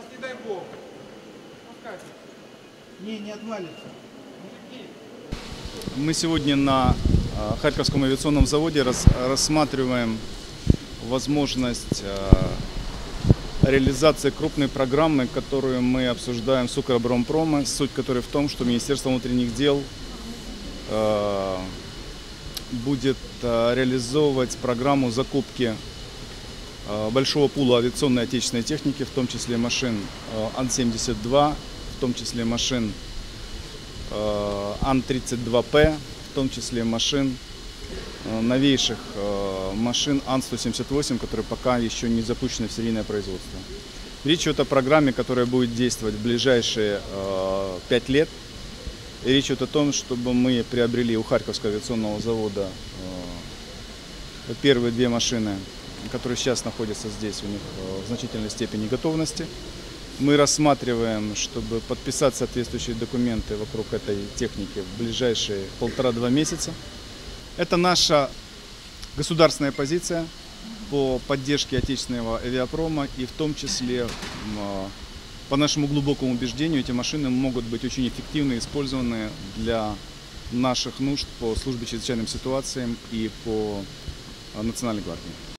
Сейчас не дай бог. Пускайте. Не, не отвалится. Мы сегодня на а, Харьковском авиационном заводе рассматриваем возможность а, реализации крупной программы, которую мы обсуждаем с Укроборонпрома. суть которой в том, что Министерство внутренних дел а, будет реализовывать программу закупки большого пула авиационной отечественной техники, в том числе машин э, Ан-72, в том числе машин э, Ан-32П, в том числе машин, э, новейших э, машин Ан-178, которые пока еще не запущены в серийное производство. Речь идет о программе, которая будет действовать в ближайшие э, 5 лет. И речь идет о том, чтобы мы приобрели у Харьковского авиационного завода э, первые две машины, которые сейчас находятся здесь, у них э, в значительной степени готовности. Мы рассматриваем, чтобы подписать соответствующие документы вокруг этой техники в ближайшие полтора-два месяца. Это наша государственная позиция по поддержке отечественного авиапрома и в том числе, э, по нашему глубокому убеждению, эти машины могут быть очень эффективно использованы для наших нужд по службе чрезвычайным ситуациям и по э, Национальной гвардии.